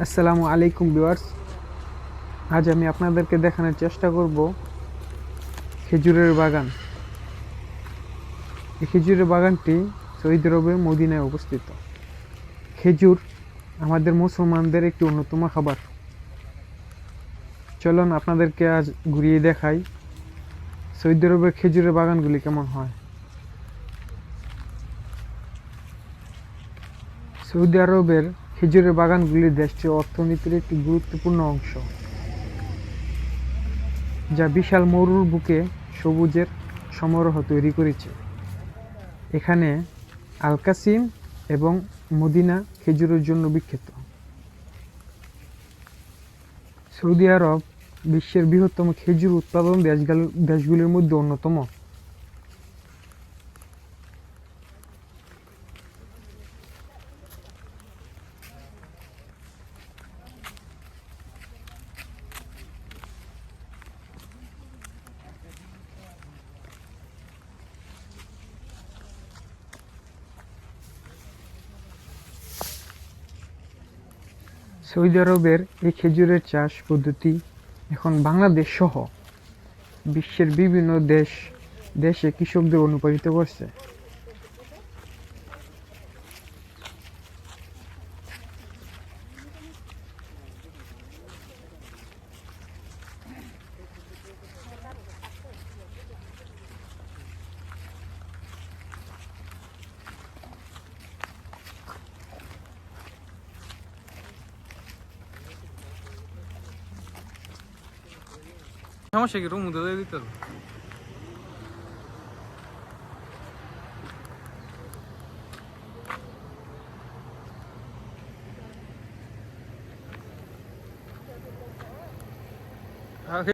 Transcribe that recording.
আসসালামু আলাইকুম ভিউয়ার্স। আজ আমি আপনাদেরকে দেখানোর চেষ্টা করব খেজুরের বাগান। এই খেজুরের বাগানটি সৌদি আরবের মদিনায় অবস্থিত। খেজুর আমাদের মুসলমানদের একটি অন্যতম খাবার। চলুন আপনাদেরকে আজ ঘুরিয়ে দেখাই সৌদি আরবের খেজুরের বাগানগুলি কেমন হয়। সৌদি আরবের খেজুরের বাগানগুলি দেশটির অর্থনীতির একটি গুরুত্বপূর্ণ অংশ, যা বিশাল মরুর বুকে সবুজের সমারোহ তৈরি করেছে। এখানে আলকাসিম এবং মদিনা খেজুরের জন্য বিখ্যাত। সৌদি আরব বিশ্বের বৃহত্তম খেজুর উৎপাদন দেশগুলো- দেশগুলির মধ্যে অন্যতম। সৌদি আরবের এই খেজুরের চাষ পদ্ধতি এখন বাংলাদেশ সহ বিশ্বের বিভিন্ন দেশ, দেশে কৃষকদের অনুপ্রাণিত করছে। সমস্যা কি রুম দিয়ে দিতে হবে? আগে